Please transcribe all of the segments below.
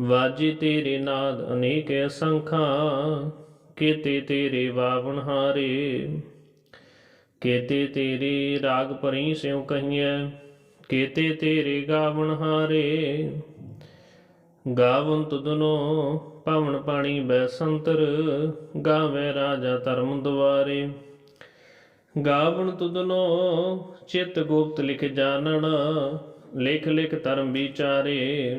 ਵਾਜੇ ਤੇਰੇ ਨਾਦ ਅਨੇਕ ਅਸੰਖਾਂ, ਕੀਤੇ ਤੇਰੇ ਵਾਵਣ ਹਾਰੇ, ਕੀਤੇ ਤੇਰੇ ਰਾਗ ਪਰੀ ਸਿਉ ਕਹੀਐ, ਕੀਤੇ ਤੇਰੇ ਗਾਵਣ ਹਾਰੇ। ਗਾਵਨ ਤੁਦਨੋ ਪਵਨ ਪਾਣੀ ਬੈ ਸੰਤਰ, ਗਾਵੇ ਰਾਜਾ ਧਰਮ ਦੁਆਰੇ। ਗਾਵਨ ਤੁਦਨੋ ਚਿਤ ਗੁਪਤ ਲਿਖ ਜਾਣਨ, ਲਿਖ ਲਿਖ ਧਰਮ ਵਿਚਾਰੇ।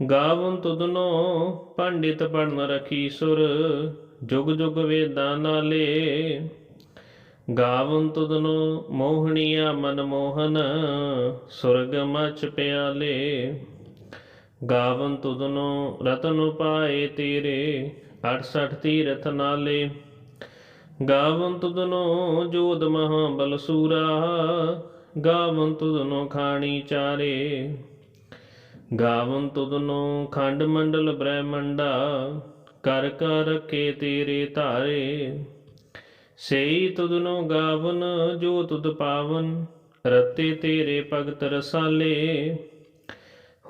ਗਾਵਨ ਤੁਧਨੋ ਪੰਡਿਤ ਪੜਨ ਰਖੀ ਸੁਰ, ਜੁਗ ਜੁਗ ਵੇਦਾਂ ਨਾਲੇ। ਗਾਵਨ ਤੁਧਨੋ ਮੋਹਣੀਆ ਮਨ ਮੋਹਨ, ਸੁਰਗ ਮਚ ਪਿਆਲੇ। ਗਾਵਨ ਤੁਧਨੋ ਰਤਨ ਉਪਾਏ ਤੇਰੇ 68 ਤੀਰਥ ਨਾਲੇ। ਗਾਵਨ ਤੁਧਨੋ ਜੋਦ ਮਹਾ ਬਲ ਸੂਰਾ, ਗਾਵਨ ਤੁਧਨੋ ਖਾਣੀ ਚਾਰੇ। ਗਾਵਨ ਤੁਧਨੋ ਖੰਡ ਮੰਡਲ ਬ੍ਰਹਮੰਡਾ, ਕਰ ਕਰ ਰਖੇ ਤੇਰੇ ਧਾਰੇ। ਸਈ ਤੁਧਨੋ ਗਾਵਨ, ਜੋ ਤੁਧ ਪਾਵਨ, ਰਤੇ ਤੇਰੇ ਭਗਤ ਰਸਾਲੇ।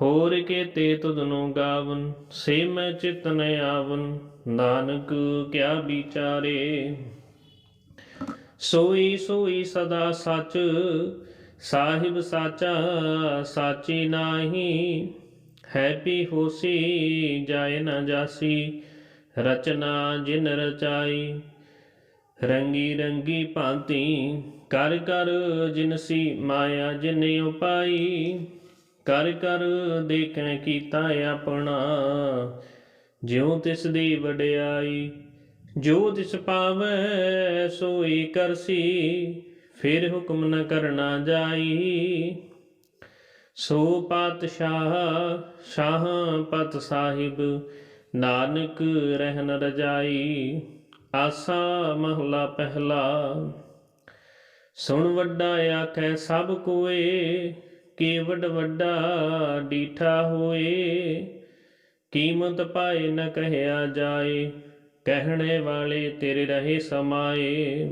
ਹੋਰ ਕੇ ਤੇ ਤੁਧਨੋ ਗਾਵਨ, ਸੇ ਮੈਂ ਚਿਤ ਨ ਆਵਨ, ਨਾਨਕ ਕਿਆ ਵਿਚਾਰੇ। ਸੋਈ ਸੋਈ ਸਦਾ ਸੱਚ ਸਾਹਿਬ ਸਾਚਾ, ਸਾਚੀ ਨਾਹੀ, ਹੈ ਪੀ ਹੋਸੀ, ਜਾਏ ਨਾ ਜਾਸੀ, ਰਚਨਾ ਜਿਨ ਰਚਾਈ, ਰੰਗੀ ਰੰਗੀ ਭਾਂਤੀ, ਕਰ ਕਰ ਜਿਨਸੀ ਮਾਇਆ ਜਿਨੇ ਉਪਾਈ, ਕਰ ਕਰ ਦੇਖਣ ਕੀਤਾ ਆਪਣਾ, ਜਿਉ ਤਿਸ ਦੀ ਵਡਿਆਈ, ਜੋ ਤਿਸ ਪਾਵੈ ਸੋਈ ਕਰਸੀ ਫਿਰ ਹੁਕਮ ਨ ਕਰਨਾ ਜਾਈ। ਸੋ ਪਾਤਸ਼ਾਹ ਸ਼ਾਹ ਪਤ ਸਾਹਿਬ, ਨਾਨਕ ਰਹਿਨ ਰਜਾਈ। ਆਸਾ ਮਹਲਾ ਪਹਿਲਾ, ਸੁਣ ਵੱਡਾ ਆਖੈ ਸਭ ਕੋਏ ਕੇਵਡ ਵੱਡਾ ਡੀਠਾ ਹੋਏ। ਕੀਮਤ ਪਾਏ ਨ ਕਹਿਆ ਜਾਏ, ਕਹਿਣੇ ਵਾਲੇ ਤੇਰੇ ਰਹੇ ਸਮਾਏ।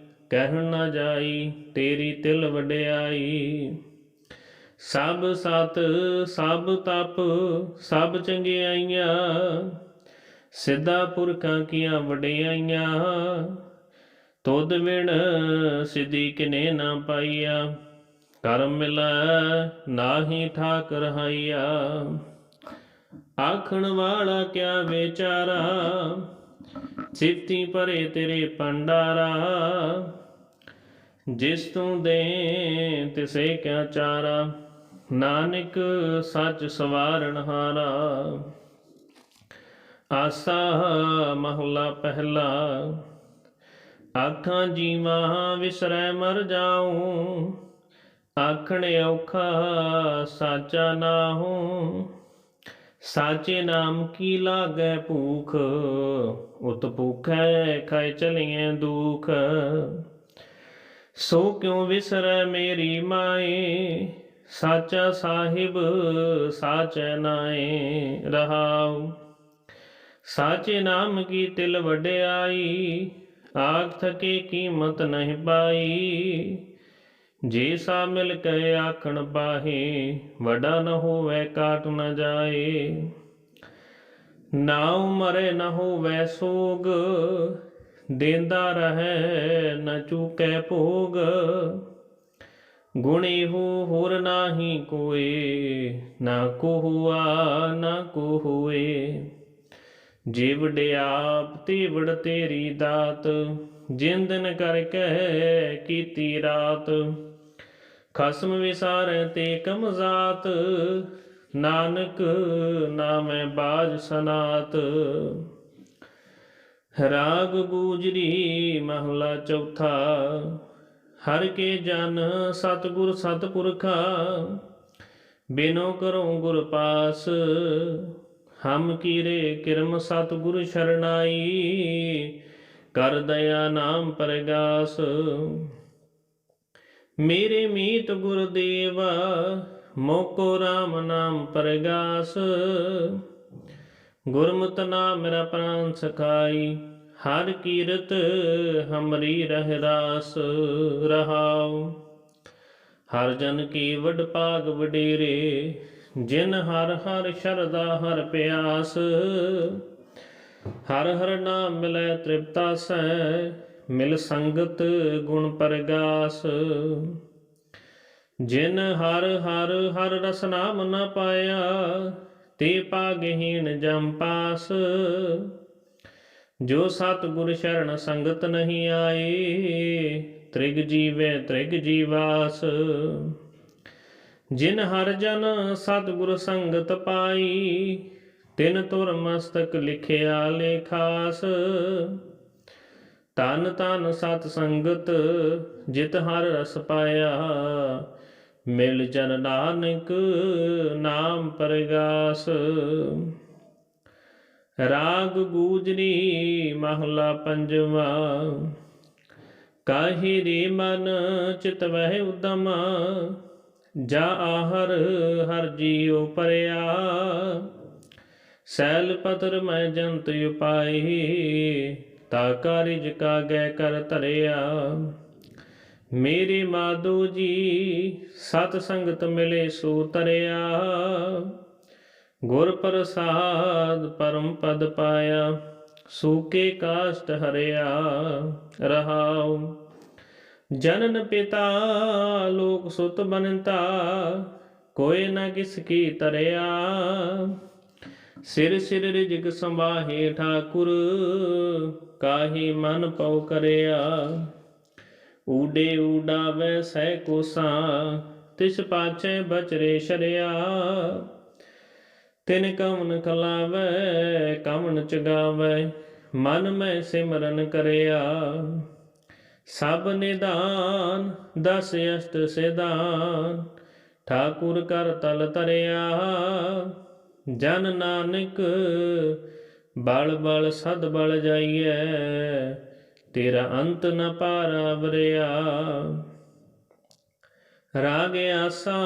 ਕਹਿਣ ਨਾ ਜਾਈ, ਤੇਰੀ ਤਿਲ ਵਡਿਆਈ। ਸਭ ਸਤ, ਸਭ ਤਪ, ਸਭ ਚੰਗਿਆਈਆਂ। ਸਿੱਧਾ ਪੁਰਖਾਂ ਕੀਆਂ ਵਡਿਆਈਆਂ। ਤੁਧ ਵਿਣ ਸਿਧੀ ਕਿਨੇ ਨਾ ਪਾਈਆ। ਕਰਮ ਮਿਲੈ ਨਾਹੀ ਠਾਕ ਰਹਾਈਆ ਆਖਣ ਵਾਲਾ ਕਿਆ ਵਿਚਾਰਾ? ਸਿਫਤੀ ਪਰੇ ਤੇਰੇ ਪੰਡਾਰਾ ਜਿਸ ਤੂੰ ਦੇ ਤਿਸੇ ਕਿਆ ਚਾਰਾ, ਨਾਨਕ ਸੱਚ ਸਵਾਰਨ ਹਾਰਾ। ਆਸਾ ਮਹਲਾ ਪਹਿਲਾ, ਆਖਾਂ ਜੀਵਾਂ ਵਿਸਰੈ ਮਰ ਜਾਉ, ਆਖਣ ਔਖਾ ਸਾਚਾ ਨਾਹੂ। ਸਾਚੇ ਨਾਮ ਕੀ ਲਾਗੈ ਭੂਖ, ਉਤ ਭੂਖੈ ਖਾਇ ਚਲੀਏ ਦੁਖ। ਸੋ ਕਿਉ ਵਿਸਰੈ ਮੇਰੀ ਮਾਏ? ਸਾਚਾ ਸਾਹਿਬ, ਸਾਚੈ ਨਾਏ, ਰਹਾਉ। ਸਾਚੇ ਨਾਮ ਕੀ ਤਿਲ ਵਡਿਆਈ? ਆਖ ਥਕੇ ਕੀਮਤ ਨਹੀਂ ਪਾਈ। ਜੇ ਸਾ ਮਿਲ ਕੇ ਆਖਣ ਬਾਹੇ, ਵਡਾ ਨ ਹੋਵੇ ਕਾਟ ਨ ਜਾਏ। ਨਾ ਮਰੇ ਨ ਹੋਵੇ ਸੋਗ ਦੇਂਦਾ ਰਹੈ, ਨ ਚੂਕੈ ਭੋਗ। ਗੁਣੀ ਹੋ ਹੋਰ ਨਾਹੀ ਕੋਏ, ਨਾ ਕੋ ਨਾ ਕੋ ਹੋਏ ਜੀਵ ਵੜ ਤੇਰੀ ਦਾਤ, ਜਿੰਦਨ ਕਰ ਕਹਿ ਕੀਤੀ ਰਾਤ। ਖਸਮ ਵਿਸਾਰੈ ਤੇ ਕਮਜ਼ਾਤ ਨਾਨਕ ਨਾਮੈ ਬਾਜ ਸਨਾਤ। ਰਾਗ ਗੂਜਰੀ ਮਹਲਾ ਚੌਥਾ। ਹਰ ਕੇ ਜਨ ਸਤਿਗੁਰ ਸਤਿਪੁਰਖਾ, ਬਿਨੋ ਕਰੋ ਗੁਰ ਪਾਸ। ਹਮ ਕੀਰੇ ਕਿਰਮ ਸਤਿਗੁਰ ਸ਼ਰਨਾਈ, ਕਰ ਦਇਆ ਨਾਮ ਪਰਗਾਸ। ਮੇਰੇ ਮੀਤ ਗੁਰਦੇਵਾ ਮੋਕੋ RAM ਨਾਮ ਪਰਗਾਸ। ਗੁਰਮਤਿ ਨਾਮ ਮੇਰਾ ਪ੍ਰਾਨ ਸਖਾਈ। ਹਰ ਕੀਰਤ ਹਮਰੀ ਰਹਿ ਰਾਸ ਰਹਾਉ। ਹਰ ਜਨ ਕੀ ਵਡ ਭਾਗ ਵਡੇਰੇ, ਜਿਨ ਹਰ ਹਰ ਸ਼ਰਦਾ ਹਰ ਪਿਆਸ। ਹਰ ਹਰ ਨਾਮ ਮਿਲੈ ਤ੍ਰਿਪਤਾ ਸੈ, ਮਿਲ ਸੰਗਤ ਗੁਣ ਪਰਗਾਸ। ਜਿਨ ਹਰ ਹਰ ਹਰ ਰਸ ਨਾਮ ਨ ਪਾਇਆ, ਤੇ ਪਾਗਹੀਣ ਜਮ ਪਾਸ। ਜੋ ਸਤਿਗੁਰ ਸ਼ਰਨ ਸੰਗਤ ਨਹੀਂ ਆਏ, ਤ੍ਰਿਗ ਜੀਵੇ ਤ੍ਰਿਗ ਜੀਵਾਸ। ਜਿਨ ਹਰ ਜਨ ਸਤਿਗੁਰ ਸੰਗਤ ਪਾਈ, ਤਿਨ ਤੁਰ ਮਸਤਕ ਲਿਖਿਆ ਲੇਖਾਸ। ਤਨ ਤਨ ਸਤ ਸੰਗਤ, ਜਿਤ ਹਰ ਰਸ ਪਾਇਆ, ਮਿਲ ਜਨ ਨਾਨਕ ਨਾਮ ਪਰਗਾਸ। ਰਾਗ ਗੂਜਰੀ ਮਹਲਾ ਪੰਜਵਾ। ਕਾਹੀ ਰੇ ਮਨ ਚਿਤ ਵਹਿ ਉਦਮ, ਜਾ ਆਹਰ ਹਰ ਜੀਉ ਪਰਿਆ। ਸੈਲ ਪਤਰ ਮੈਂ ਜੰਤ ਉਪਾਈ ਤਾ ਕਾਰਿਜ ਕਾ ਗੈ ਕਰ ਧਰਿਆ। ਮੇਰੇ ਮਾਧੋ ਜੀ ਸਤ ਸੰਗਤ ਮਿਲੇ ਸੋ ਤਰਿਆ। ਗੁਰ ਪ੍ਰਸਾਦ ਪਰਮ ਪਦ ਪਾਇਆ, ਸੂਕੇ ਕਾਸ਼ਟ ਹਰਿਆ ਰਹਾਉ। ਜਨਨ ਪਿਤਾ ਲੋਕ ਸੁਤ ਬਨੰਤਾ, ਕੋਈ ਨਾ ਕਿਸ ਕੀ ਤਰਿਆ। ਸਿਰ ਸਿਰ ਰਿਜਕ ਸੰਭਾਹੇ ਠਾਕੁਰ, ਕਾਹੀ ਮਨ ਪਉ ਕਰਿਆ। ਊਡੇ ਊਡਾਵੇ ਸਹਿ ਕੋਸਾਂ, ਤਿਸ ਪਾਛੈ ਬਚਰੇ ਸ਼ਰਿਆ। ਤਿਨ ਕਮਨ ਕਲਾਵੇ ਕਮਨ ਚਗਾਵੇ ਮਨ ਮੈਂ ਸਿਮਰਨ ਕਰਿਆ। ਸਭ ਨਿਦਾਨ, ਦਸ ਅਸ਼ਟ ਸਿਧਾਨ, ਠਾਕੁਰ ਕਰ ਤਲ ਤਰਿਆ ਜਨ ਨਾਨਕ, ਬਲ ਬਲ ਸਦ ਬਲ ਜਾਈਐ, ਤੇਰਾ ਅੰਤ ਨ ਪਾਰਾ ਵਰਿਆ। ਰਾਗ ਆਸਾ,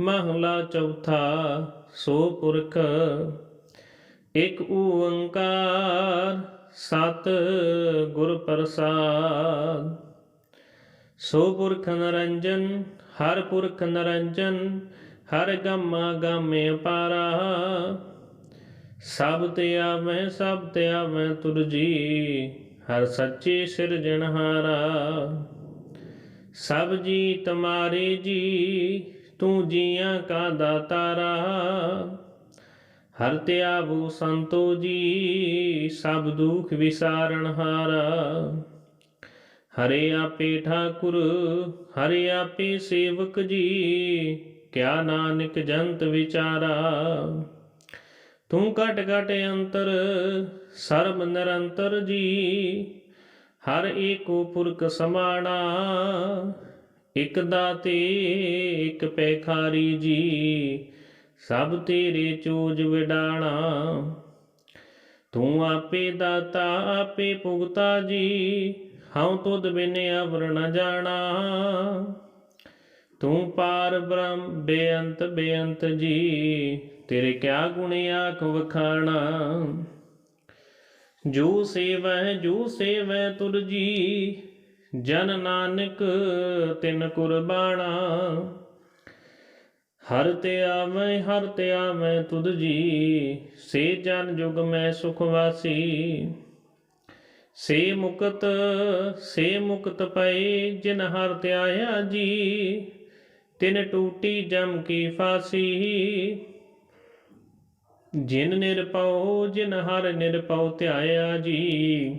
ਮਹਲਾ ਚੌਥਾ ਸੋ ਪੁਰਖ, ਇਕ ਓੰਕਾਰ ਸਤ ਗੁਰ ਪ੍ਰਸਾਦ। ਸੋ ਪੁਰਖ ਨਰੰਜਨ, ਹਰ ਪੁਰਖ ਨਰੰਜਨ, ਹਰ ਗਮਾ ਗਾਮੇ ਪਾਰਾ ਸਭ ਤੇ ਆਵੇਂ, ਸਭ ਤੇ ਆਵੇਂ ਤੁਰ ਜੀ, ਹਰ ਸੱਚੇ ਸਿਰਜਣਹਾਰਾ ਸਭ ਜੀ ਤੁਮਾਰੇ ਜੀ ਤੂੰ ਜੀਆਂ ਕਾ ਦਾਤਾਰਾ। ਹਰ ਤੇ ਆਵੋ ਸੰਤੋ ਜੀ, ਸਭ ਦੁਖ ਵਿਸਾਰਨ ਹਾਰਾ। ਹਰੇ ਆਪੇ ਠਾਕੁਰ, ਹਰੇ ਆਪੇ ਸੇਵਕ ਜੀ, ਕਿਆ ਨਾਨਕ ਜੰਤ ਵਿਚਾਰਾ। ਤੂੰ ਘਟ ਘਟ ਅੰਤਰ, ਸਰਬ ਨਿਰੰਤਰ ਜੀ, ਹਰ ਏਕੋ ਪੁਰਖ ਸਮਾਣਾ। ਇਕ ਦਾਤੇ, ਇਕ ਪੈਖਾਰੀ ਜੀ, ਸਭ ਤੇਰੇ ਚੋਜ ਵਿਡਾਣਾ। ਤੂੰ ਆਪੇ ਦਾਤਾ, ਆਪੇ ਭੁਗਤਾ ਜੀ, ਹਉ ਤੁਧ ਬਿਨ ਅਵਰ ਨ ਜਾਣਾ। ਤੂੰ ਪਾਰ ਬ੍ਰਹਮ, ਬੇਅੰਤ ਬੇਅੰਤ ਜੀ, ਤੇਰੇ ਕਿਆ ਗੁਣ ਆਖ ਵਖਾਣਾ। ਜੋ ਸੇਵੈ ਜੋ ਸੇਵੈ ਤੁਰ ਜੀ ਜਨ ਨਾਨਕ ਤਿਨ ਕੁਰਬਾਣਾ। ਹਰ ਤੇ ਆਵੈ, ਹਰ ਤੇ ਆਵੈ ਤੁਧ ਜੀ, ਸੇ ਜਨ ਜੁਗ ਮੈਂ ਸੁਖ ਵਾਸੀ। ਸੇ ਮੁਕਤ ਸੇ ਮੁਕਤ ਪਏ ਜਿਨ ਹਰ ਧਿਆਇਆ ਜੀ, ਤਿਨ ਟੂਟੀ ਜਮ ਕੀ ਫਾਸੀ। ਜਿਨ ਨਿਰਪਉ ਜਿਨ ਹਰ ਨਿਰਪਉ ਧਿਆਇਆ ਜੀ।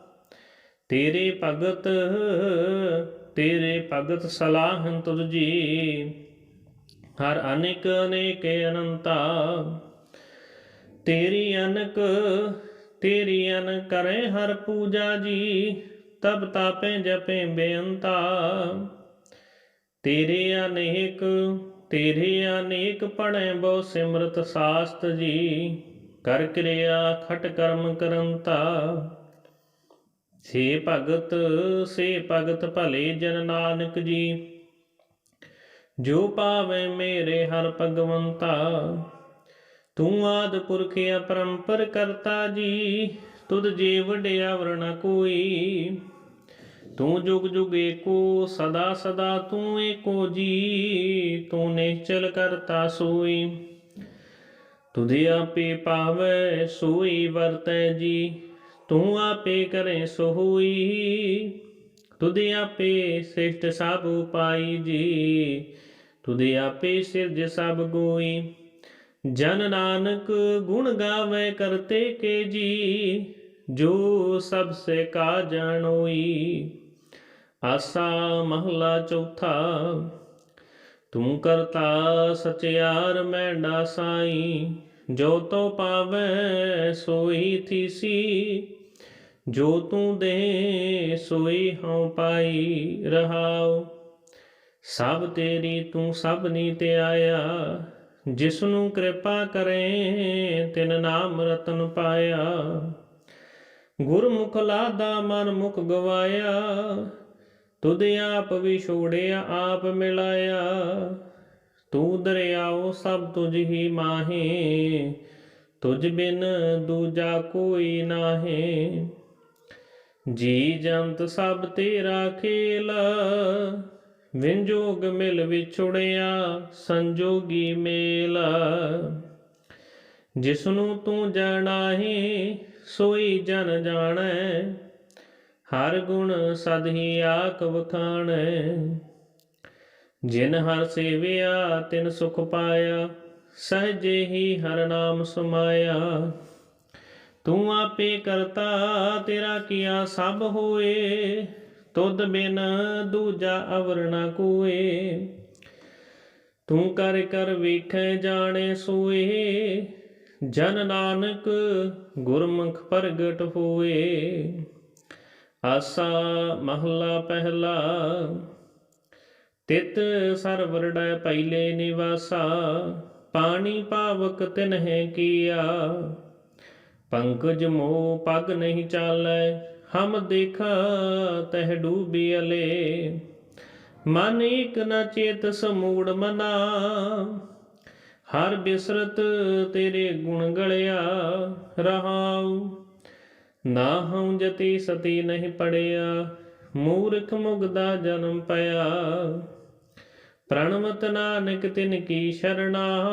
ਤੇਰੇ ਭਗਤ ਤੇਰੇ ਭਗਤ ਸਲਾਹਨ ਤੁਧ ਹਰ ਅਨੇਕ ਅਨੇਕ ਅਨੰਤਾ, ਤੇਰੀ ਅਨਕ, ਤੇਰੀ ਅਨ ਕਰੇ ਹਰ ਪੂਜਾ ਜੀ। ਤਬ ਤਾਪੇ ਜਪੇ ਬੇਅੰਤਾ। ਤੇਰੇ ਅਨੇਕ ਤੇਰੇ ਅਨੇਕ ਪੜੈ ਬਹੁ ਸਿਮਰਤ ਸਾਸਤ ਜੀ। ਕਰ ਕਿਰਿਆ ਖਟ ਕਰਮ ਕਰੰਤਾ। ਸੇ ਭਗਤ ਸੇ ਭਗਤ ਭਲੇ ਜਨ ਨਾਨਕ ਜੀ। ਜੋ ਪਾਵੇ ਮੇਰੇ ਹਰ ਭਗਵੰਤਾ, ਤੂੰ ਆਦ ਪੁਰਖ ਅਪਰੰਪਰ ਕਰਤਾ ਜੀ, ਤੁਧ ਜੀ ਵਡਿਆ ਵਰਣਾ ਕੋਈ। ਤੂੰ ਜੁਗ ਜੁਗ ਏਕੋ, ਸਦਾ ਸਦਾ ਤੂੰ ਏਕੋ ਜੀ, ਤੂੰ ਨਿਚਲ ਕਰਤਾ ਸੋਈ। ਤੁਧੇ ਆਪੇ ਪਾਵੈ, ਸੋਈ ਵਰਤੈ ਜੀ। ਤੂੰ ਆਪੇ ਕਰੇ ਸੋ ਹੋਈ ਆਪੇ ਸਿਸ਼ਟ ਸਭ ਉਪਾਈ ਜੀ, ਤੁਧੇ ਆਪੇ ਸਿਰਜ ਸਭ ਗੋਈ। ਜਨ ਨਾਨਕ ਗੁਣ ਗਾਵੇ ਕਰਤੇ ਕੇ ਜੀ, ਜੋ ਸਭ ਸੇ ਕਾ ਜਾਣੋਈ। ਆਸਾ ਮਹਲਾ ਚੌਥਾ, ਤੂੰ ਕਰਤਾ ਸਚਿਆਰ ਮੈਂਡਾ ਸਾਈ ਜੋ ਤੋ ਪਾਵੈ ਸੋਈ ਥੀਸੀ। ਜੋ ਤੂੰ ਦੇ ਸੋਈ ਹਉ ਪਾਈ ਰਹਾਉ, ਸਭ ਤੇਰੀ ਤੂੰ ਸਭ ਨੀ ਤੇ ਆਇਆ। ਜਿਸ ਨੂੰ ਕਿਰਪਾ ਕਰੇ, ਤਿਨ ਨਾਮ ਰਤਨ ਪਾਇਆ। ਗੁਰਮੁਖ ਲਾਦਾ ਮਨ ਮੁਖ ਗਵਾਇਆ, ਤੁਧ ਆਪ ਵੀ ਛੋੜਿਆ, ਆਪ ਮਿਲਾਇਆ। ਤੂੰ ਦਰਿਆਓ ਸਭ ਤੁਝ ਹੀ ਮਾਹੇ, ਤੁਝ ਬਿਨ ਦੂਜਾ ਕੋਈ ਨਾਹੀ। ਜੀ ਜੰਤ ਸਭ ਤੇਰਾ ਖੇਲ ਵਿੰਜੋਗ ਮਿਲ ਵਿਛੁੜਿਆ ਸੰਜੋਗੀ ਮੇਲ। ਜਿਸ ਨੂੰ ਤੂੰ ਜਾਣਾਹੀ, ਸੋਈ ਜਨ ਜਾਣੈ, ਹਰ ਗੁਣ ਸਦ ਹੀ ਆਖ ਵਖਾਣੈ। ਜਿਨ ਹਰ ਸੇਵਿਆ, ਤਿਨ ਸੁਖ ਪਾਇਆ, ਸਹਜੇ ਹੀ ਹਰ ਨਾਮ ਸਮਾਇਆ। ਤੂੰ ਆਪੇ ਕਰਤਾ ਤੇਰਾ ਕੀਆ ਸਭ ਹੋਏ, ਤੁਧ ਬਿਨ ਦੂਜਾ ਅਵਰ ਨਾ ਕੋਏ। ਤੂੰ ਕਰ ਕਰ ਵੇਖੈ ਜਾਣੇ ਸੋਏ, ਜਨ ਨਾਨਕ ਗੁਰਮੁਖ ਪ੍ਰਗਟ ਹੋਏ। ਆਸਾ ਮਹਲਾ ਪਹਿਲਾ, ਤਿਤ ਸਰਵਰੜੈ ਪਹਿਲੇ ਨਿਵਾਸਾ, ਪਾਣੀ ਪਾਵਕ ਤਿਨਹਿ ਕੀਆ। ਪੰਕਜ ਮੋ ਪਗ ਨਹੀਂ ਚਾਲੈ, ਹਮ ਦੇਖਾ ਤਹ ਡੂਬੀ ਮਨ ਇਕ ਨ ਚੇਤ ਸਮੂੜ ਮਨਾ, ਹਰ ਬਿਸਰਤ ਤੇਰੇ ਗੁਣ ਗਲਿਆ ਰਹਾਉ। ਨਾ ਹਉ ਜਤੀ ਸਤੀ ਨਹੀਂ ਪੜਿਆ, ਮੂਰਖ ਮੁਗਦਾ ਜਨਮ ਪਿਆ। ਪ੍ਰਣਵਤ ਨਾਨਕ ਤਿਨ ਕੀ ਸ਼ਰਣਾ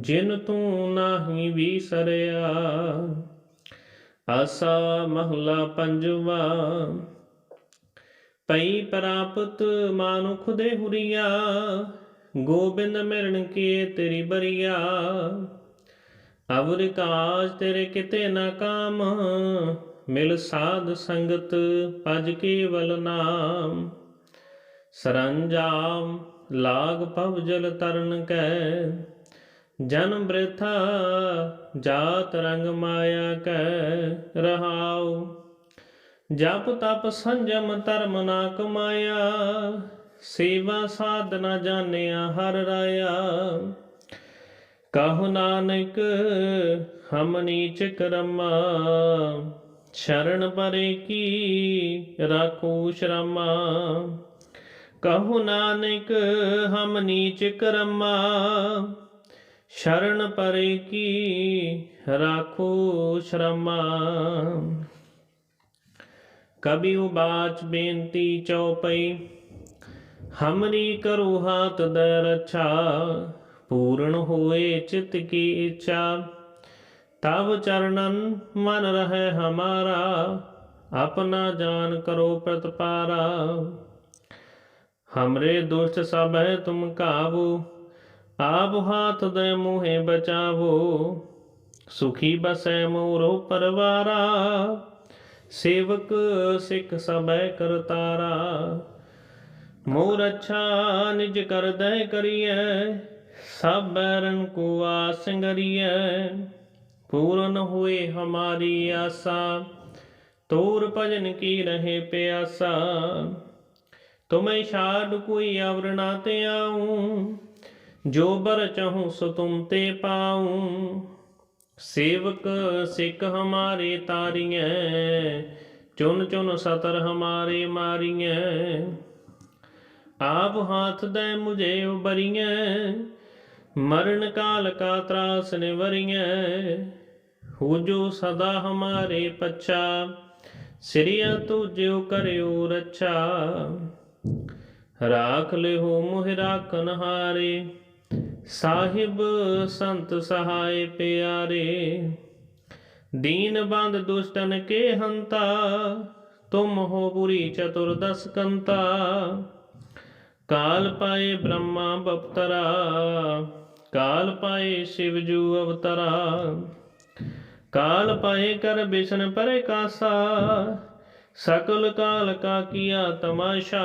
ਜਿਨ ਤੂੰ ਨਾਹੀ ਵੀਸਰਿਆ, ਆਸਾ ਮਹਲਾ ਪੰਜਵਾ। ਪਈ ਪ੍ਰਾਪਤ ਮਾਨੁਖ ਦੇ ਹੁਰੀਆ, ਗੋਬਿੰਦ ਮਿਲਣ ਕੀਏ ਤੇਰੀ ਬਰੀਆ। ਅਵਰ ਕਾਜ ਤੇਰੇ ਕਿਤੇ ਨਾ ਕਾਮ, ਮਿਲ ਸਾਧ ਸੰਗਤ ਭਜ ਕੇਵਲ ਨਾਮ। ਸਰੰਜਾਮ ਲਾਗ ਪਵ ਜਲ ਤਰਨ ਕੈ ਜਨਮ ਬ੍ਰਿਥਾ, ਜਾਤ ਰੰਗ ਮਾਇਆ ਕੈ ਰਹਾਉ। ਜਪ ਤਪ ਸੰਜਮ ਧਰਮ ਨਾ ਕਮਾਇਆ, ਸੇਵਾ ਸਾਧਨਾ ਜਾਣਿਆ ਹਰ ਰਾਇਆ। ਕਹੋ ਨਾਨਕ, ਹਮ ਨੀਚ ਕਰਮਾ, ਸ਼ਰਨ ਪਰੇ ਕੀ ਰਾਖੋ ਸ਼ਰਮਾ। ਕਹੋ ਨਾਨਕ, ਹਮ ਨੀਚ ਕਰਮਾ ਸ਼ਰਨ ਪਰੇ ਕੀ ਰਾਖੋ ਸ਼ਰਮਾ। ਕਬੀ ਉਬਾਚ ਬੇਨਤੀ ਚਉਪਈ, ਹਮਰੀ ਕਰੋ ਹਾਥ ਦੇ ਰੱਛਾ, ਪੂਰਨ ਹੋਏ ਚਿਤ ਕੀ ਇੱਛਾ। ਤਬ ਚਰਨਨ ਮਨ ਰਹੇ ਹਮਾਰਾ, ਆਪਣਾ ਜਾਨ ਕਰੋ ਪ੍ਰਤਪਾਰਾ। ਹਮਰੇ ਦੁਸ਼ਟ ਸਭ ਹੈ ਤੁਮ ਕਾਬੂ ਆਪ ਹਾਥ ਦੇ ਮੋਹਿ ਬਚਾਵੋ, ਸੁਖੀ ਬਸੈ ਮੋਰੋ ਪਰਵਾਰਾ। ਸੇਵਕ ਸਿੱਖ ਸਭੈ ਕਰਤਾਰਾ ਮੋਰ ਅੱਛਾ ਨਿਜ ਕਰਦੈ ਕਰੀਐ, ਸਭ ਬੈਰਨ ਕੋ ਆਸੰਗਰੀਐ ਪੂਰਨ ਹੋਏ ਹਮਾਰੀ ਆਸਾ, ਤੋਰ ਭਜਨ ਕੀ ਰਹੇ ਪਿਆਸਾ। ਤੁਮੈ ਛਾੜ ਕੋਈ ਅਵਰ ਨਾ ਤੇ ਆਉ ਜੋ ਬਰ ਚਾਹੂੰ ਸੋ ਤੁਮ ਤੇ ਪਾਉ। ਸੇਵਕ ਸਿੱਖ ਹਮਾਰੇ ਤਾਰੀਐ, ਚੁਨ ਚੁਨ ਸਤਰ ਹਮਾਰੇ ਮਾਰੀਐ। ਆਪ ਹਾਥ ਦੇ ਮੁਝੇ ਉਬਰੀਐ ਮਰਨ ਕਾਲ ਕਾ ਤਰਾਸ ਨਿਵਰੀਐ। ਹੋ ਜੋ ਸਦਾ ਹਮਾਰੇ ਪੱਛਾ, ਸਿਰਿਆ ਤੁਜਿਉ ਕਰਿਓ ਰੱਛਾ। ਰਾਖ ਲਿਓ ਮੋਹਿ ਰਾਖਨ ਹਾਰੇ। ਸਾਹਿਬ ਸੰਤ ਸਹਾਇ ਪਿਆਰੇ, ਦੀਨ ਬੰਦ ਦੁਸ਼ਟਨ ਕੇ ਹੰਤਾ, ਤੁਮ ਹੋ ਪੁਰੀ ਚਤੁਰਦਸ ਕੰਤਾ। ਕਾਲ ਪਾਏ ਬ੍ਰਹਮਾ ਬਪਤਰਾ, ਕਾਲ ਪਾਏ ਸ਼ਿਵ ਜੂ ਅਵਤਰਾ। ਕਾਲ ਪਾਏ ਕਰ ਬਿਸ਼ਨ ਪਰੇ ਕਾਸਾ ਸਕਲ ਕਾਲ ਕਾ ਕੀਆ ਤਮਾਸ਼ਾ।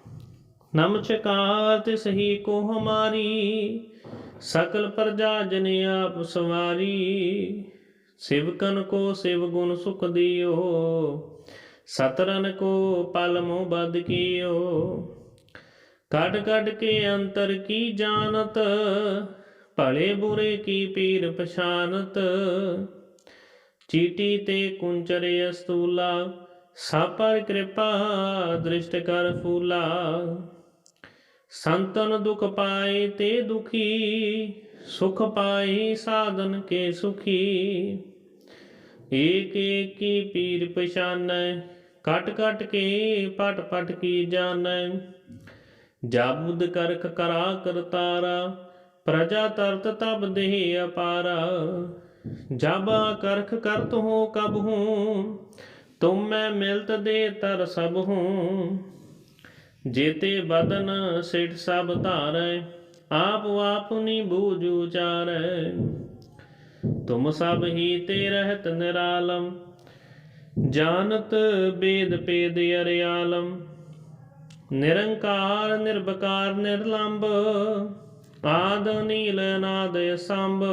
ਨਮਸਕਾਰ ਤਿਸ ਹੀ ਕੋ ਹਮਾਰੀ ਸਕਲ ਪ੍ਰਜਾ ਜਨ ਆਪ ਸਵਾਰੀ। ਸਿਵਕਨ ਕੋ ਸਿਵ ਗੁਣ ਸੁਖ ਦਿਓ, ਸਤਰਨ ਕੋ ਪਲ ਮੋ ਬਦ ਕੀਓ। ਕੱਢ ਕੱਢ ਕੇ ਅੰਤਰ ਕੀ ਜਾਣਤ, ਭਲੇ ਬੁਰੇ ਕੀ ਪੀਰ ਪਛਾਨਤ। ਚੀਟੀ ਤੇ ਕੁੰਚਰੇ ਅਸਤੂਲਾ, ਸਾਪਰ ਕਿਰਪਾ ਦ੍ਰਿਸ਼ਟ ਕਰ ਫੂਲਾ। ਸੰਤਨ ਦੁਖ ਪਾਏ ਤੇ ਦੁਖੀ, ਸੁਖ ਪਾਈ ਸਾਧਨ ਕੇ ਸੁਖੀ। ਏਕ ਏਕ ਕੀ ਪੀਰ ਪਛਾਨੈ ਕਟ ਕਟ ਕੇ ਪਟ ਪਟ ਕੀ ਜਾਣੈ। ਜਾਬੁਦ ਕਰਖ ਕਰਾ ਕਰਤਾਰਾ ਪ੍ਰਜਾ ਤਰਤ ਤਬ ਦੇਹ ਅਪਾਰਾ। ਜਾਬਾ ਕਰਖ ਕਰਤ ਹੋ ਕਬ ਹੂੰ, ਤੁਮ ਮੈਂ ਮਿਲਤ ਦੇ ਤਰ ਸਭ ਹੂੰ। ਜੇਤੇ ਬਦਨ ਸਿਠ ਸਭ ਧਾਰੈ, ਆਪ ਆਪਨੀ ਬੂਝ ਉਚਾਰੈ। ਤੁਮ ਸਭ ਹੀ ਤੇ ਰਹਿਤ ਨਿਰਾਲਮ, ਜਾਣਤ ਬੇਦ ਪੇਦ ਅਰਿਆਲਮ। ਨਿਰੰਕਾਰ ਨਿਰਭਕਾਰ ਨਿਰਲੰਭ ਆਦ ਨੀਲ ਨਾਦ ਸੰਭ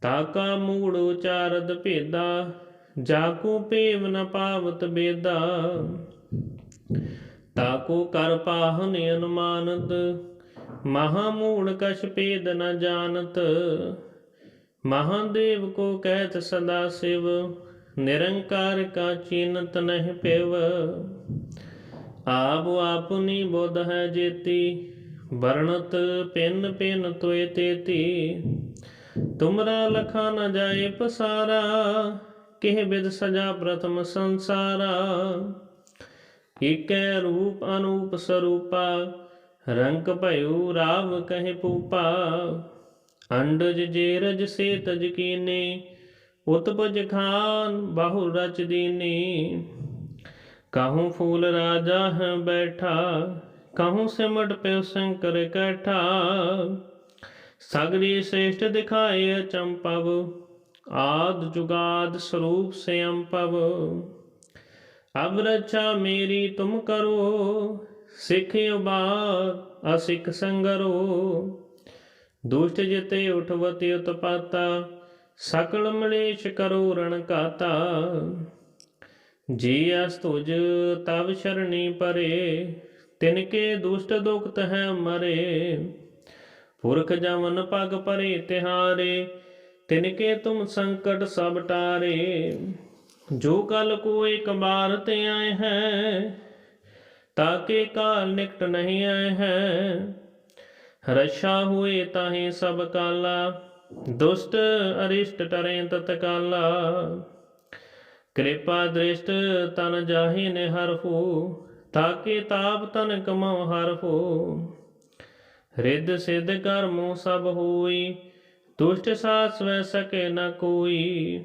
ਤਾਕਾ ਮੂੜ ਉਚਾਰਦ ਭੇਦਾ, ਜਾਕੂ ਪੇਵ ਨ ਪਾਵਤ ਬੇਦਾ। ਤਾਕੋ ਕਰ ਪਾਹਨ ਅਨੁਮਾਨਤ ਮਹਾ ਮੂੜ ਕਛ ਭੇਦ ਨ ਜਾਣਤ। ਮਹਾਦੇਵ ਕੋ ਕਹਿਤ ਸਦਾ ਸਿਵ, ਨਿਰੰਕਾਰ ਕਾ ਚੀਨਤ ਨਹਿ ਪਿਵ। ਆਪ ਆਪਨੀ ਬੁੱਧ ਹੈ ਜੇਤੀ, ਵਰਣਤ ਪਿੰਨ ਪਿੰਨ ਤੋਏ ਤੇਤੀ। ਤੁਮਰਾ ਲਖਾ ਨ ਜਾਏ ਪਸਾਰਾ, ਕਿਹ ਬਿਦ ਸਜਾ ਪ੍ਰਥਮ ਸੰਸਾਰਾ। ਏਕੈ ਰੂਪ ਅਨੂਪ ਸਰੂਪਾ, ਰੰਗ ਭਇਓ ਰਾਵ ਕਹੇ ਪੂਪਾ। ਅੰਡਜ ਜੇਰਜ ਸੇ ਤਜ ਕੀਨੇ, ਉਤਪਜ ਖਾਨ ਬਾਹੂ ਰਚ ਦੀਨੀ। ਕਾਹੂ ਫੂਲ ਰਾਜਾ ਹੈ ਬੈਠਾ, ਕਾਹੂ ਸਿਮਟ ਪਿਉ ਸ਼ੰਕਰ ਕੈਠਾ। ਸਗਰੀ ਸ੍ਰੇਸ਼ਟ ਦਿਖਾਏ ਚੰਪਵ, ਆਦ ਜੁਗਾਦ ਸਰੂਪ ਸਿਅੰ ਪਵ ਅਬ ਰੱਛਾ ਮੇਰੀ ਤੁਮ ਕਰੋ, ਸਿੱਖ ਉਬਾਰ ਅਸਿੱਖ ਸੰਗਰੋ। ਦੁਸ਼ਟ ਜਿਤੇ ਉਠਵਤੀ ਉਤਪਾਤਾ, ਸਕਲ ਮਲੇਸ਼ ਕਰੋ ਰਣ ਕਾਤਾ ਜੀ ਅਸ ਤੁਜ ਤਵ ਸ਼ਰਣੀ ਪਰੇ, ਤਿਨ ਕੇ ਦੁਸ਼ਟ ਦੁਖਤ ਹੈ ਮਰੇ। ਪੁਰਖ ਜਮਨ ਪਗ ਪਰੇ ਤਿਹਾਰੇ, ਤਿਨ ਕੇ ਤੁਮ ਸੰਕਟ ਸਭ ਟਾਰੇ। ਜੋ ਕਲ ਕੋ ਕਬਾਰ ਤੇ ਆਏ ਹੈ, ਤਾਕੇ ਕਾਲ ਨਿਕਟ ਨਹੀਂ ਆਏ ਹੈ। ਰਛਾ ਹੋਏ ਤਾਹੇ ਸਭ ਕਾਲਾ, ਦੁਸ਼ਟ ਅਰਿਸ਼ਟ ਟਰੇ ਤਤਕਾਲਾ ਕਿਰਪਾ ਦ੍ਰਿਸ਼ਟ ਤਨ ਜਾਹੇ ਨੇ ਹਰਹੂ ਤਾਕੇ ਤਾਪ ਤਨ ਕਮਉ ਹਰਹੂ ਰਿੱਧ ਸਿੱਧ ਕਰਮੋ ਸਭ ਹੋਈ, ਦੁਸ਼ਟ ਸਾਸ ਵੈ ਸਕੇ ਨ ਕੋਈ।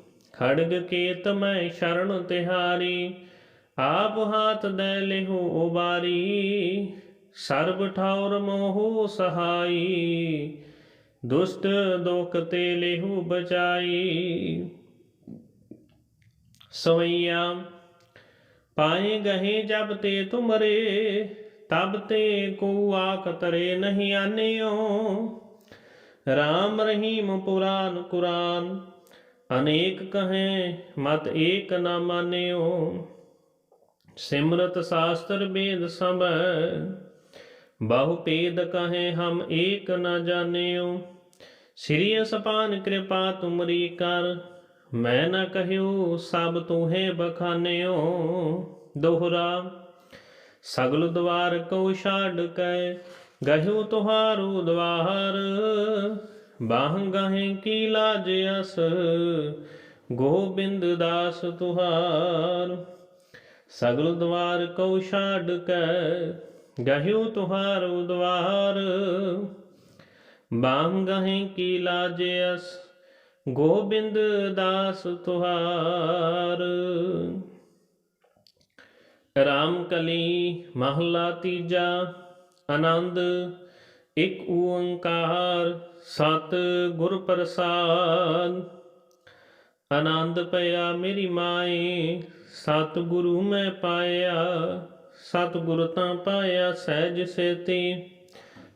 ਖੜਗ ਕੇਤ ਮੈਂ ਸ਼ਰਨ ਤਿਹਾਰੀ, ਆਪ ਹਾਥ ਦੇ ਲਿਹੋ ਉਬਾਰੀ, ਸਰਬ ਠੌਰ ਮੋਹ ਸਹਾਈ, ਦੁਸ਼ਟ ਦੋਖ ਤੇ ਲਿਹੂ ਬਚਾਈ। ਸਵਈਆ, ਪਾਏ ਗਹੇ ਜਬ ਤੇ ਤੁਮਰੇ, ਤਬ ਤੇ ਕੋ ਆਖ ਤਰੇ ਨਹੀਂ ਆਨਿਓ। ਰਾਮ ਰਹੀਮ ਪੁਰਾਨ ਕੁਰਾਨ ਅਨੇਕ ਕਹੇ, ਮਤ ਏਕ ਨਾ ਮਾਨਿਓ। ਸਿਮਰਤ ਸ਼ਾਸਤਰ ਵੇਦ ਸਭ, ਬਹੁ ਭੇਦ ਕਹੇ, ਹਮ ਏਕ ਨਾ ਜਾਣਿਓ। ਸ੍ਰੀ ਅਸਪਾਨ ਕਿਰਪਾ ਤੁਮਰੀ ਕਰ, ਮੈਂ ਨਾ ਕਹਿਉ ਸਭ ਤੁਹੇ ਬਖਾਨਿਓ। ਦੋਹਰਾ, ਸਗਲ ਦਵਾਰ ਕੋ ਛਾੜ ਕੈ, ਗਹਿਓ ਤੁਹਾਰੂ ਦਵਾਰ। ਬਾਹ ਗਹੇ ਕੀ ਲਾਜ ਅਸ? ਗੋਬਿੰਦ ਦਾਸ ਤੁਹਾਰ, ਸਗਲ ਦਵਾਰ ਕੋ ਛਾੜ ਕੈ ਗਹਿਓ ਤੁਹਾਰੂ ਦਵਾਰ ਬਾਹ ਗਹੇ ਕੀ ਲਾਜ ਅਸ? ਗੋਬਿੰਦ ਦਾਸ ਤੁਹਾਰ। ਰਾਮ ਕਲੀ ਮਹਲਾ ਤੀਜਾ, ਆਨੰਦ ਇਕ ਓੰਕਾਰ ਸਤ ਗੁਰ ਪ੍ਰਸਾਦ। ਆਨੰਦ ਪਿਆ ਮੇਰੀ ਮਾਏ ਸਤ ਗੁਰੂ ਮੈਂ ਪਾਇਆ ਸਤ ਗੁਰ ਤਾਂ ਪਾਇਆ ਸਹਿਜ ਸੇਤੀ,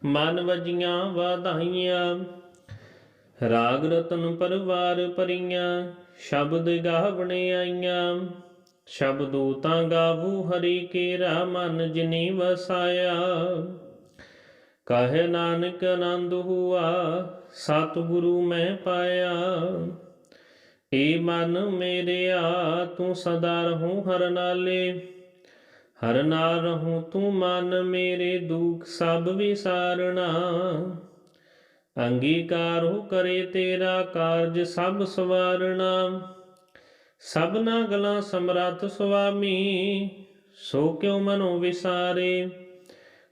ਮਨ ਵਜੀਆਂ ਵਾਧਾਈਆਂ। ਰਾਗ ਰਤਨ ਪਰਵਾਰ ਪਰੀਆਂ, ਸ਼ਬਦ ਗਾਵਣੇ ਆਈਆਂ। ਸ਼ਬਦੋ ਤਾਂ ਗਾਵੂ ਹਰੀ ਕੇਰਾ ਮਨ ਜਿਨੀ ਵਸਾਇਆ। ਕਹੇ ਨਾਨਕ ਆਨੰਦ ਹੁਆ, ਸਤਿਗੁਰੂ ਮੈਂ ਪਾਇਆ। ਏ ਮਨ ਮੇਰਿਆ ਤੂੰ ਸਦਾ ਰਹੂੰ ਹਰ ਨਾਲੇ। ਹਰ ਨਾਲ ਰਹੂੰ ਤੂੰ ਮਨ ਮੇਰੇ ਦੁਖ ਸਭ ਵਿਸਾਰਣਾ। ਅੰਗੀਕਾਰੋ ਕਰੇ ਤੇਰਾ ਕਾਰਜ ਸਭ ਸਵਾਰਣਾ। ਸਭਨਾ ਗਲਾਂ ਸਮਰੱਥ ਸੁਆਮੀ, ਸੋ ਕਿਉ ਮਨੋ ਵਿਸਾਰੇ?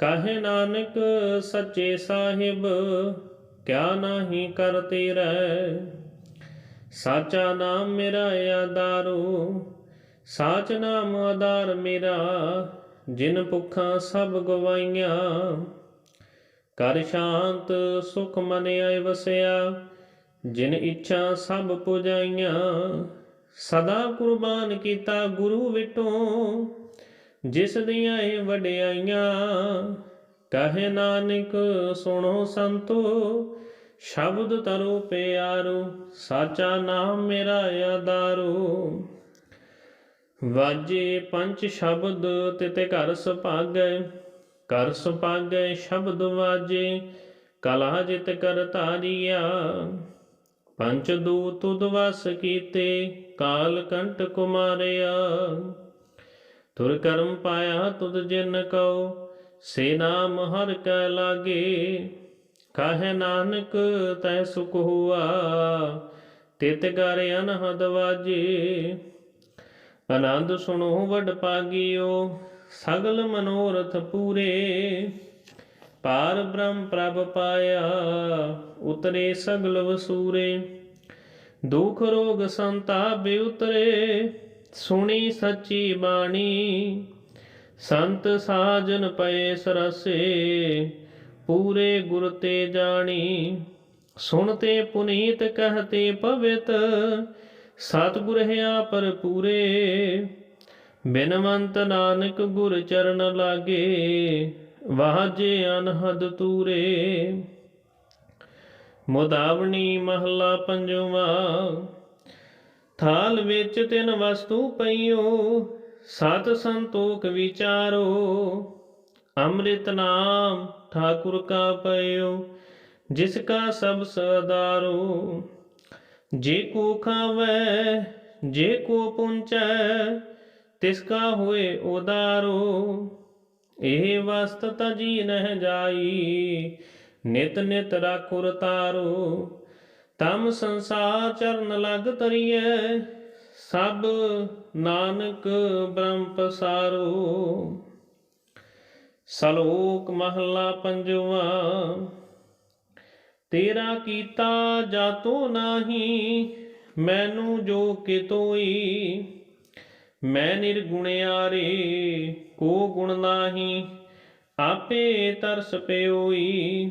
ਕਾਹੇ ਨਾਨਕ ਸੱਚੇ ਸਾਹਿਬ, ਕਿਆ ਨਾਹੀ ਕਰ ਤੇਰਾ? ਸਾਚਾ ਨਾਮ ਮੇਰਾ ਆਧਾਰੂ, ਸਾਚ ਨਾਮ ਆਧਾਰ ਮੇਰਾ, ਜਿਨ ਭੁੱਖਾਂ ਸਭ ਗਵਾਈਆਂ ਕਰ ਸ਼ਾਂਤ ਸੁਖ ਮਨ ਆਏ ਵਸਿਆ, ਜਿਨ ਇੱਛਾ ਸਭ ਪੁਜਾਈਆਂ। ਸਦਾ ਕੁਰਬਾਨ ਕੀਤਾ ਗੁਰੂ ਵਿਟੋਂ ਜਿਸ ਦੀਆਂ ਇਹ ਵਡਿਆਈਆਂ, ਕਹੇ ਨਾਨਕ ਸੁਣੋ ਸੰਤੋ, ਸ਼ਬਦ ਤਰੋ ਪਿਆਰੋ, ਸਾਚਾ ਨਾਮ ਮੇਰਾ ਆਧਾਰੋ। ਵਾਜੇ ਪੰਜ ਸ਼ਬਦ ਤਿਤੇ ਘਰ ਸੁਭਾਗੈ ਕਰ ਸੁਭਾਗੈ ਸ਼ਬਦ ਵਾਜੇ, ਕਲਾ ਜਿਤ ਕਰ ਧਾਰੀਆ। ਪੰਚ ਦੂਤ ਤੁਧ ਵਸ ਕੀਤੇ, ਕਾਲ ਕੰਟ ਕੁਮਾਰਿਆ। ਤੁਰ ਕਰਮ ਪਾਇਆ ਤੁਧ ਜਿਨ ਕਉ, ਸੇ ਨਾਮ ਹਰ ਕੈ ਲਾਗੇ। ਕਾਹੇ ਨਾਨਕ ਤੈ ਸੁਖ ਹੁਆ, ਤਿਤ ਗਰ ਅਨਹਦ ਵਾਜੇ। ਆਨੰਦ ਸੁਣੋ ਵਡ ਪਾਗਿਓ, ਸਗਲ ਮਨੋਰਥ ਪੂਰੇ। ਪਾਰ ਬ੍ਰਹਮ ਪ੍ਰਭ ਪਾਇਆ, ਉਤਰੇ ਸਗਲ ਵਸੂਰੇ। ਦੁਖ ਰੋਗ ਸੰਤਾਪ ਉਤਰੇ ਸੁਣੀ ਸੱਚੀ ਬਾਣੀ, ਸੰਤ ਸਾਜਨ ਪਏ ਸਰਸੇ, ਪੂਰੇ ਗੁਰ ਤੇ ਜਾਣੀ। ਸੁਣਤੇ ਪੁਨੀਤ ਕਹਤੇ ਪਵਿੱਤ ਸਤਿਗੁਰ ਹਿਆ ਪਰ ਪੂਰੇ ਬਿਨਵੰਤ ਨਾਨਕ ਗੁਰ ਚਰਨ ਲਾਗੇ, ਵਾਜੇ ਅਨਹਦ ਤੂਰੇ। ਮੁਦਾਵਣੀ ਮਹਲਾ ਪੰਜਵਾ ਥਾਲ ਵਿੱਚ ਤਿੰਨ ਵਸਤੂ ਪਈਓ, ਸਤ ਸੰਤੋਖ ਵਿਚਾਰੋ। ਅੰਮ੍ਰਿਤ ਨਾਮ ਠਾਕੁਰ ਕਾ ਪਇਓ, ਜਿਸ ਕਾ ਸਭ ਸਦਾਰੋ। ਜੇ ਕੋ ਖਾਵੈ, ਜੇ ਕੋ ਪੁੰਚੈ, ਤਿਸ ਕਾ ਹੋਏ ਉਦਾਰੋ। ਇਹ ਵਸਤ ਤਜੀ ਨਹਿ ਜਾਈ, ਨਿਤ ਨਿਤ ਰਾਖੁਰ ਤਾਰੋ। ਤਮ ਸੰਸਾਰ ਚਰਨ ਲਗ ਤਰੀਐ ਸਭ ਨਾਨਕ ਬ੍ਰਹਮ ਪਸਾਰੋ। ਸਲੋਕ ਮਹਲਾ ਪੰਜਵਾ, ਤੇਰਾ ਕੀਤਾ ਜਾਤੋ ਨਾਹੀ, ਮੈਨੂੰ ਜੋ ਕਿਤੋਈ, ਮੈਂ ਨਿਰਗੁਣਿਆਰੇ ਕੋ ਗੁਣ ਨਾਹੀ, ਆਪੇ ਤਰਸ ਪਿਓਈ।